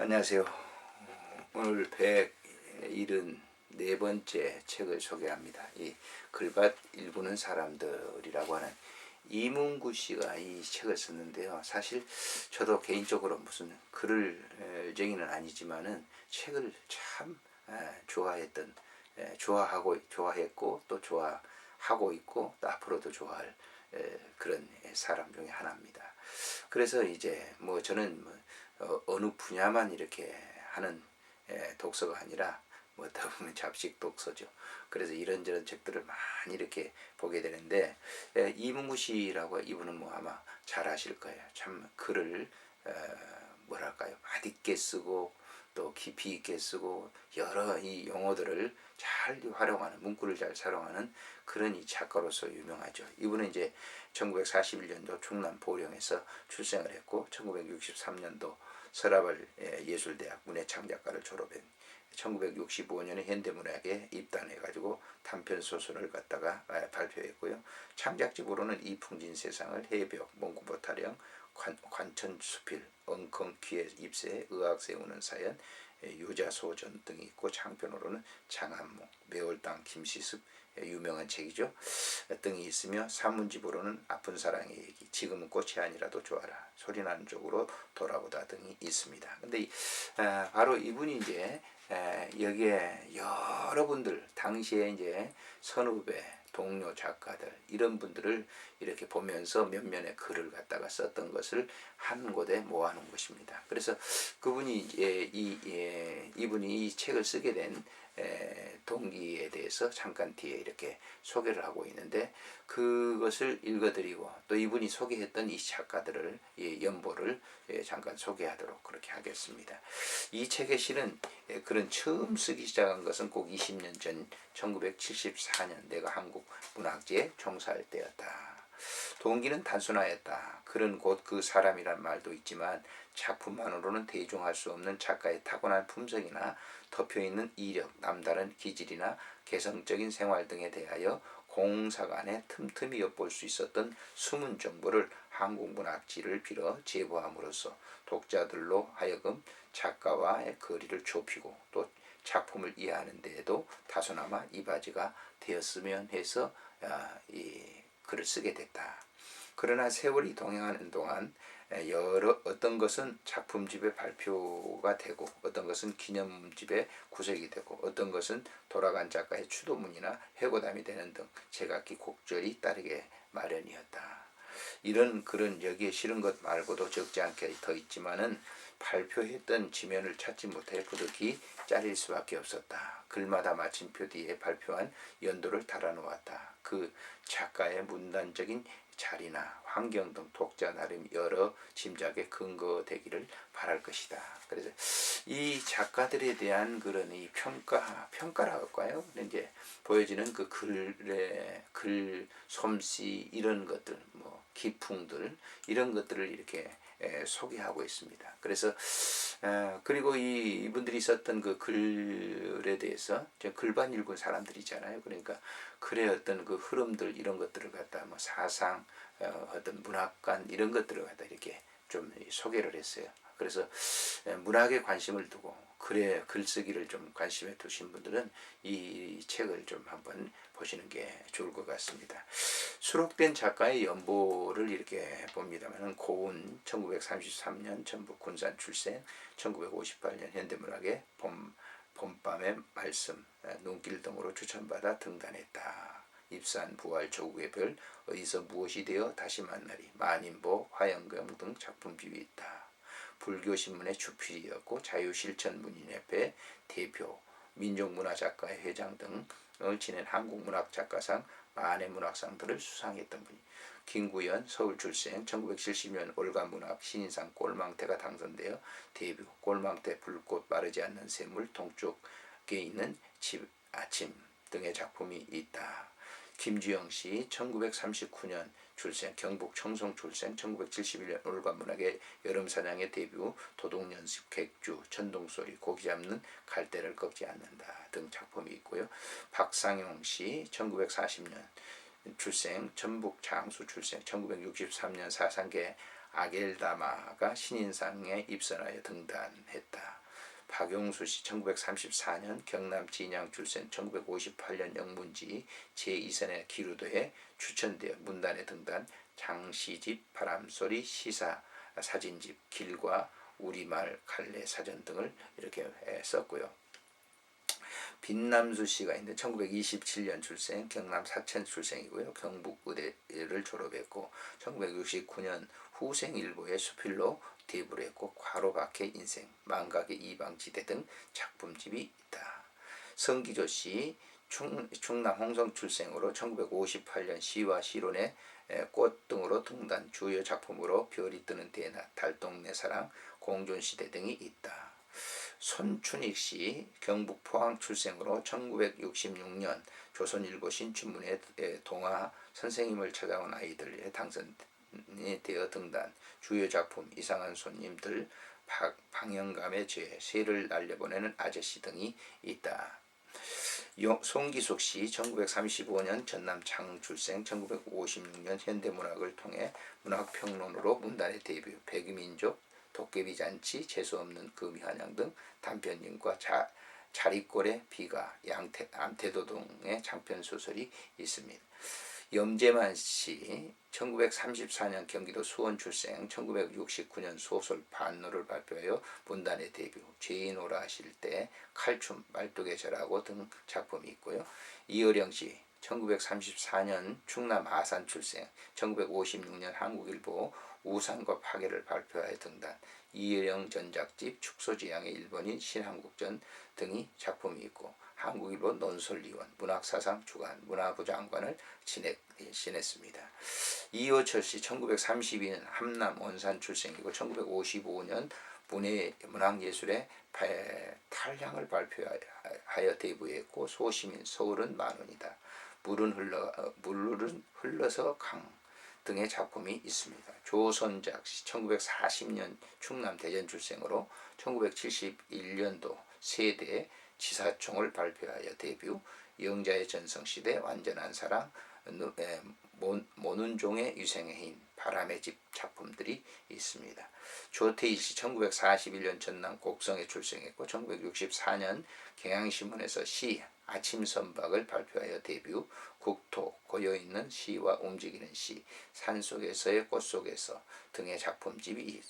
안녕하세요. 오늘 174번째 책을 소개합니다. 이 글밭 일부는 사람들이라고 하는 이문구 씨가 이 책을 썼는데요. 사실 저도 개인적으로 무슨 글쟁이는 아니지만은 책을 참 에, 좋아했던 에, 좋아하고 좋아했고 또 좋아하고 있고 또 앞으로도 좋아할 에, 그런 사람 중에 하나입니다. 그래서 이제 뭐 저는 뭐 어, 어느 분야만 이렇게 하는 에, 독서가 아니라 뭐 어떻게 보면 잡식 독서죠. 그래서 이런저런 책들을 많이 이렇게 보게 되는데 에, 이문구 씨라고 이분은 뭐 아마 잘 아실 거예요. 참 글을 에, 뭐랄까요 맛있게 쓰고 또 깊이 있게 쓰고 여러 이 용어들을 잘 활용하는 문구를 잘 사용하는 그런 이 작가로서 유명하죠. 이분은 이제 1941년도 충남 보령에서 출생을 했고 1963년도 서라벌 예, 예술대학 문예창작과를 졸업한 1965년에 현대문학에 입단해가지고 단편 소설을 갖다가 아, 발표했고요. 창작집으로는 이풍진 세상을 해벽, 몽구보 타령, 관, 관천수필, 엉컹퀴의 입새, 의학 세우는 사연, 예, 유자소전 등이 있고 장편으로는 장한몽, 매월당 김시습 예, 유명한 책이죠 등이 있으며 산문집으로는 아픈 사랑의 얘기, 지금은 꽃이 아니라도 좋아라, 소리나는 쪽으로 돌아보다 등이 있습니다. 근데 이, 아, 바로 이분이 이제 에, 여기에 여러분들 당시에 이제 선후배 동료 작가들 이런 분들을 이렇게 보면서 몇면의 글을 갖다가 썼던 것을 한 곳에 모아놓은 것입니다. 그래서 그분이 예, 이 예, 이분이 이 책을 쓰게 된 에, 동기에 대해서 잠깐 뒤에 이렇게 소개를 하고 있는데 그것을 읽어드리고 또 이분이 소개했던 이 작가들을 예, 연보를 예, 잠깐 소개하도록 그렇게 하겠습니다. 이 책의 실은 예, 그런 처음 쓰기 시작한 것은 꼭 20년 전 1974년 내가 한국 문학지에 종사할 때였다. 동기는 단순하였다. 그런 곧그 사람이란 말도 있지만 작품만으로는 대중할 수 없는 작가의 타고난 품성이나 덮여 있는 이력, 남다른 기질이나 개성적인 생활 등에 대하여 공사간에 틈틈이 엿볼 수 있었던 숨은 정보를 한국문학지를 빌어 제보함으로써 독자들로 하여금 작가와의 거리를 좁히고 또 작품을 이해하는 데에도 다소나마 이바지가 되었으면 해서 아, 이 글을 쓰게 됐다. 그러나 세월이 동행하는 동안 여러 어떤 것은 작품집의 발표가 되고 어떤 것은 기념집의 구색이 되고 어떤 것은 돌아간 작가의 추도문이나 회고담이 되는 등 제각기 곡절이 따르게 마련이었다. 이런 글은 여기에 실은 것 말고도 적지 않게 더 있지만은 발표했던 지면을 찾지 못해 부득이 짜릴 수밖에 없었다. 글마다 마침표 뒤에 발표한 연도를 달아놓았다. 그 작가의 문단적인 자리나 환경 등 독자 나름 여러 짐작의 근거되기를 바랄 것이다. 그래서 이 작가들에 대한 그런 이 평가 평가라고 할까요? 이제 보여지는 그 글의 글 솜씨 이런 것들 뭐 기풍들 이런 것들을 이렇게 에, 소개하고 있습니다. 그래서 에, 그리고 이 이분들이 썼던 그 글에 대해서 글반 읽은 사람들이잖아요. 그러니까 글의 어떤 그 흐름들 이런 것들을 갖다 뭐 사상 어, 어떤 문학관 이런 것들을 갖다 이렇게 좀 소개를 했어요. 그래서 문학에 관심을 두고 글에 글쓰기를 좀 관심에 두신 분들은 이 책을 좀 한번 보시는 게 좋을 것 같습니다. 수록된 작가의 연보를 이렇게 봅니다만 고운 1933년 전북 군산 출생 1958년 현대문학의 봄, 봄밤의 말씀 눈길 등으로 추천받아 등단했다. 입산 부활 조국의 별 어디서 무엇이 되어 다시 만나리 만인보 화영경 등 작품 비위 있다. 불교신문의 주필이었고 자유실천문인협회 대표, 민족문화작가의 회장 등을 지낸 한국문학작가상, 만해 문학상들을 수상했던 분이 김구연 서울 출생 1970년 올가문학 신인상 꼴망태가 당선되어 데뷔 꼴망태 불꽃 마르지 않는 샘물 동쪽에 있는 집 아침 등의 작품이 있다. 김주영 씨 1939년 출생 경북 청송 출생 1971년 올가문학의 여름사냥의 데뷔 도둑연습 객주 천둥소리 고기 잡는 갈대를 꺾지 않는다 등 작품이 있고요. 박상용 씨 1940년 출생 전북 장수 출생 1963년 사상계 아겔다마가 신인상에 입선하여 등단했다. 박용수 씨 1934년 경남 진양 출생 1958년 영문지 제2선의 기루도에 추천되어 문단에 등단 장시집 바람소리 시사 사진집 길과 우리말 갈래 사전 등을 이렇게 에, 썼고요. 빛남수 씨가 있는 1927년 출생 경남 사천 출생이고요. 경북의대를 졸업했고 1969년 후생일보의 수필로 데뷔를 했고 과로박해 인생, 망각의 이방지대 등 작품집이 있다. 성기조 씨 충, 충남 홍성 출생으로 1958년 시와 시론의 에, 꽃 등으로 등단 주요 작품으로 별이 뜨는 대낮, 달동네 사랑, 공존시대 등이 있다. 손춘익 씨 경북 포항 출생으로 1966년 조선일보 신춘문예 에, 동화 선생님을 찾아온 아이들에 당선이 되어 등단 주요 작품 이상한 손님들 박, 방영감의 죄 새를 날려보내는 아저씨 등이 있다. 용- 송기숙 씨 1935년 전남 장출생 1956년 현대문학을 통해 문학평론으로 문단에 데뷔 백이민족 도깨비 잔치 재수 없는 금이한양 등 단편집과 자, 자리꼴의 비가 양태, 암태도 등의 장편 소설이 있습니다. 염재만 씨 1934년 경기도 수원 출생 1969년 소설 반노를 발표하여 문단에 데뷔 죄인 오라 하실 때 칼춤 말뚝의 절하고 등 작품이 있고요. 이어령 씨 1934년 충남 아산 출생 1956년 한국일보 우산과 파괴를 발표하여 등단 이어령 전작집 축소지향의 일본인 신한국전 등이 작품이 있고 한국일보 논설위원 문학사상 주간 문화부 장관을 지냈, 지냈습니다. 이호철 씨 1932년 함남 원산 출생이고 1955년 문예 문학예술의 발- 탈향을 발표하여 데뷔했고 소시민 서울은 만원이다. 물은 흘러 어, 물은 흘러서 강 등의 작품이 있습니다. 조선작 씨 1940년 충남 대전 출생으로 1971년도 세대 지사총을 발표하여 데뷔 영자의 전성시대 완전한 사랑 모눈종의 유생의 힘 바람의 집 작품들이 있습니다. 조태일 씨 1941년 전남 곡성에 출생했고 1964년 경향신문에서 시 아침 선박을 발표하여 데뷔 국토 고여있는 시와 움직이는 시 산속에서의 꽃 속에서 등의 작품집이 있-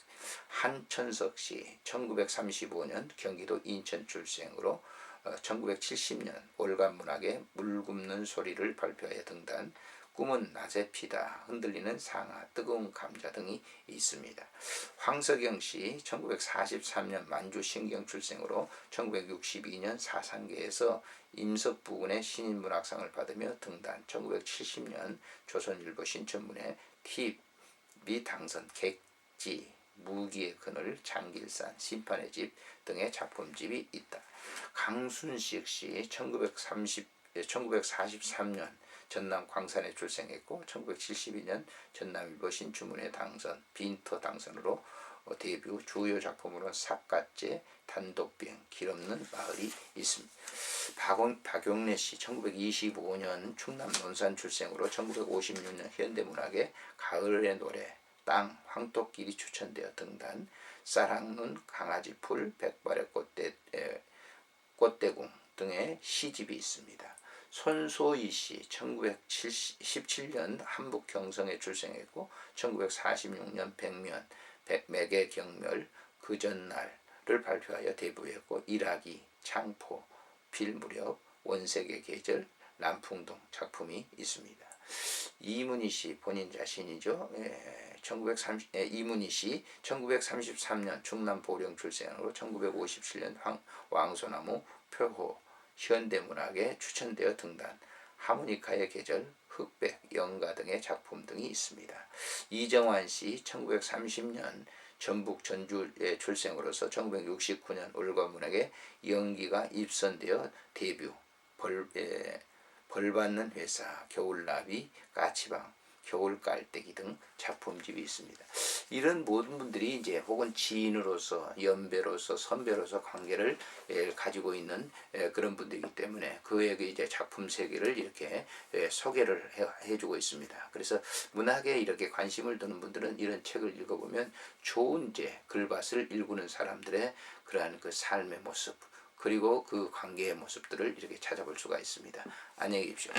한천석 씨 1935년 경기도 인천 출생으로 어, 1970년 올간 문학의 물 굽는 소리를 발표하여 등단 꿈은 낮에 피다 흔들리는 상하 뜨거운 감자 등이 있습니다. 황석영 씨 1943년 만주 신경 출생으로 1962년 사상계에서 임석 부근의 신인문학상을 받으며 등단 1970년 조선일보 신천문에 TV 당선 객지 무기의 그늘 장길산 심판의 집 등의 작품집이 있다. 강순식 씨 1930, 1943년 전남 광산에 출생했고 1972년 전남일보 신주문에 당선 빈터 당선으로 어, 데뷔 주요 작품으로 삿갓제 단독비행 길없는 마을이 있습니다. 박원, 박용래 씨 1925년 충남 논산 출생으로 1956년 현대문학의 가을의 노래 땅 황토끼리 추천되어 등단 쌀학눈 강아지풀 백발의 꽃대 에, 꽃대궁 등의 시집이 있습니다. 손소희 씨 1917년 한북 경성에 출생했고 1946년 백면 백- 매개 경멸 그 전날을 발표하여 데뷔했고 일하기 창포 필무렵 원색의 계절 남풍동 작품이 있습니다. 이문희 씨 본인 자신이죠. 예, 1930 예, 이문희 씨 1933년 충남 보령 출생으로 1957년 황, 왕소나무 표호 현대문학에 추천되어 등단 하모니카의 계절 흑백 영가 등의 작품 등이 있습니다. 이정환 씨 1930년 전북 전주의 출생으로서 1969년 올가문학에 연기가 입선되어 데뷔 벌, 예, 벌 받는 회사 겨울나비 까치방 겨울 깔때기 등 작품집이 있습니다. 이런 모든 분들이 이제 혹은 지인으로서 연배로서 선배로서 관계를 예, 가지고 있는 예, 그런 분들이기 때문에 그에게 이제 작품 세계를 이렇게 예, 소개를 해, 해주고 있습니다. 그래서 문학에 이렇게 관심을 두는 분들은 이런 책을 읽어보면 좋은 이제 글밭을 일구는 사람들의 그러한 그 삶의 모습 그리고 그 관계의 모습들을 이렇게 찾아볼 수가 있습니다. 안녕히 계십시오.